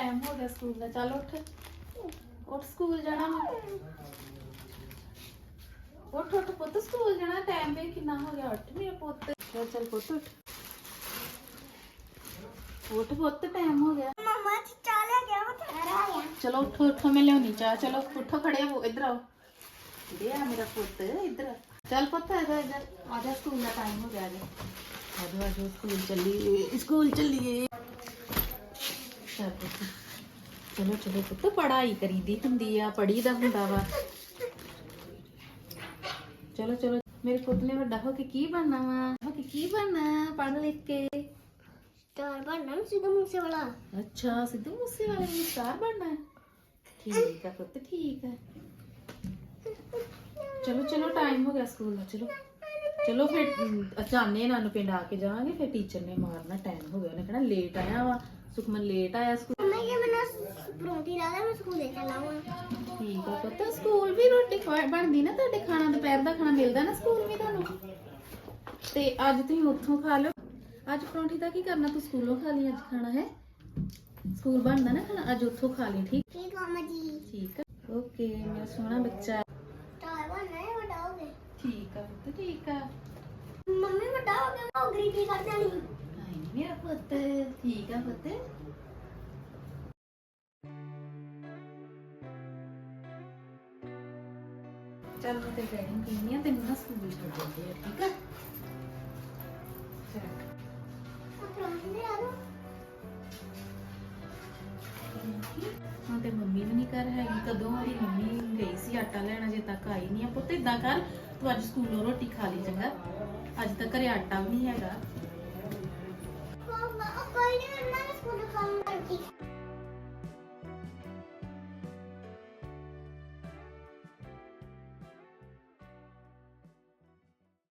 School ਦਾ। ਚੱਲ ਉੱਠ। ਉੱਠ ਸਕੂਲ ਜਾਣਾ ਵਾ। ਉੱਠ ਉੱਠ ਪੁੱਤ ਸਕੂਲ ਜਾਣਾ। ਟਾਈਮ ਵੀ ਕਿੰਨਾ ਹੋ ਗਿਆ। ਉੱਠ ਮੇਰਾ ਪੁੱਤ। ਚੱਲ ਚੱਲ ਪੁੱਤ ਉੱਠ। ਉੱਠ ਪੁੱਤ ਟਾਈਮ ਹੋ ਗਿਆ। ਮਮਾ ਜੀ ਚਾਹ ਲੈ ਗਿਆ ਉਹ ਠਹਿਰਾ ਗਿਆ ਚਲੋ ਉੱਠੋ ਉੱਠੋ ਮੈਂ ਲਿਆਉਣੀ ਚਾਹ। ਚਲੋ ਉੱਠੋ ਖੜੇ ਹੋ ਇੱਧਰ ਆਓ। ਇਹ ਆ ਮੇਰਾ ਪੁੱਤ ਇੱਧਰ। ਆ। ਚੱਲ ਪੁੱਤ ਇੱਧਰ ਇੱਧਰ ਆ ਜਾ। ਸਕੂਲ ਦਾ ਟਾਈਮ ਹੋ ਗਿਆ ਜੀ ਆਜੋ ਆਜੋ ਸਕੂਲ ਚੱਲੀਏ। ਸਕੂਲ ਚੱਲੀਏ। ਚੱਲ ਪੁੱਤ। ਚਲੋ ਚਲੋ ਪੁੱਤ ਪੜ੍ਹਾਈ ਕਰੀਦੀ ਹੁੰਦੀ ਆ ਪੜ੍ਹੀਦਾ ਹੁੰਦਾ ਵਾ। ਚਲੋ ਚਲੋ ਮੇਰੇ ਪੁੱਤ ਨੇ ਵੱਡਾ ਹੋ ਕੇ ਕੀ ਬਣਨਾ ਵਾ? ਹੋ ਕੇ ਕੀ ਬਣਨਾ ਪੜ੍ਹ ਲਿਖ ਕੇ? ਸਟਾਰ ਬਣਨਾ ਸਿੱਧੂ ਮੂਸੇ ਵਾਲਾ ਅੱਛਾ ਸਿੱਧੂ ਮੂਸੇ ਵਾਲੇ ਨੂੰ ਸਟਾਰ ਬਣਨਾ? ਹੈ ਠੀਕ ਹੈ ਪੁੱਤ ਠੀਕ ਹੈ ਚਲੋ ਚਲੋ ਟਾਈਮ ਹੋ ਗਿਆ ਸਕੂਲ ਦਾ ਚਲੋ। ਚਲੋ ਫਿਰ ਅਚਾਨੇ ਨਾਲ ਨੂੰ ਪਿੰਡ ਆ ਕੇ ਜਾਵਾਂਗੇ ਫਿਰ ਟੀਚਰ ਨੇ ਮਾਰਨਾ ਟਾਈਮ ਹੋ ਗਿਆ। ਉਹਨੇ ਕਹਿਣਾ ਲੇਟ ਆਇਆ ਵਾ। ਸੁਖਮਨ ਲੇਟ ਆਇਆ ਸਕੂਲ ਮੈਂ ਕਿ ਮੈਨੂੰ ਪਰੌਂਠੀ ਲਾ ਦੇ ਮੈਂ ਸਕੂਲੇ ਚੱਲਾਂ ਹੁਣ ਠੀਕ ਆ ਪੁੱਤ ਸਕੂਲ ਵੀ ਰੋਟੀ ਖਵਾ- ਬਣਦੀ ਨਾ ਤੁਹਾਡੇ ਖਾਣਾ ਦੁਪਹਿਰ ਦਾ ਖਾਣਾ ਮਿਲਦਾ ਨਾ ਸਕੂਲ ਵੀ ਤੁਹਾਨੂੰ? ਤੇ ਅੱਜ ਤੁਸੀਂ ਉੱਥੋਂ ਖਾ ਲਓ। ਅੱਜ ਪਰੌਂਠੀ ਦਾ ਕੀ ਕਰਨਾ ਤੂੰ ਸਕੂਲੋਂ ਖਾ ਲਈ ਅੱਜ ਖਾਣਾ ਹੈ? ਸਕੂਲ ਬਣਦਾ ਨਾ ਖਾਣਾ ਅੱਜ ਉੱਥੋਂ ਖਾ ਲਈ ਠੀਕ? ਠੀਕ ਆ ਮਾ ਜੀ। ਠੀਕ ਆ। ਓਕੇ ਮੇਰਾ ਸੋਹਣਾ ਬੱਚਾ। ਸਟਾਰ ਬਣਨਾ ਹੈ ਵੱਡਾ ਹੋ ਗਿਆ ਠੀਕ ਆ ਪੁੱਤ ਠੀਕ ਆ। ਮੰਮੀ ਵੱਡਾ ਹੋ ਗਿਆ ਉਹ ਗਰੀਬੀ ਕਰ ਹਾਏ ਠੀਕ ਆ ਪੁੱਤ ਚੱਲ ਮੈਂ ਤੇ ਡੈਡੀ ਕਹਿੰਦੀ ਆ, ਤੈਨੂੰ ਨਾ ਸਕੂਲ ਛੱਡ ਦਿੰਦੇ ਆ, ਠੀਕ ਆ? ਹਾਂ ਤੇ ਮੰਮੀ ਵੀ ਨਹੀਂ ਘਰ ਹੈਗੀ, ਕਦੋਂ ਵਾਲੀ ਮੰਮੀ ਗਈ ਸੀ, ਆਟਾ ਲੈਣ ਅਜੇ ਤੱਕ ਆਈ ਨਹੀਂ ਆ। ਪੁੱਤ ਇਦਾਂ ਕਰ, ਤੂੰ ਅੱਜ ਸਕੂਲੋਂ ਰੋਟੀ ਖਾ ਲਈ, ਚੰਗਾ। ਅੱਜ ਤੱਕ ਘਰੇ ਆਟਾ ਵੀ ਨਹੀਂ ਹੈਗਾ।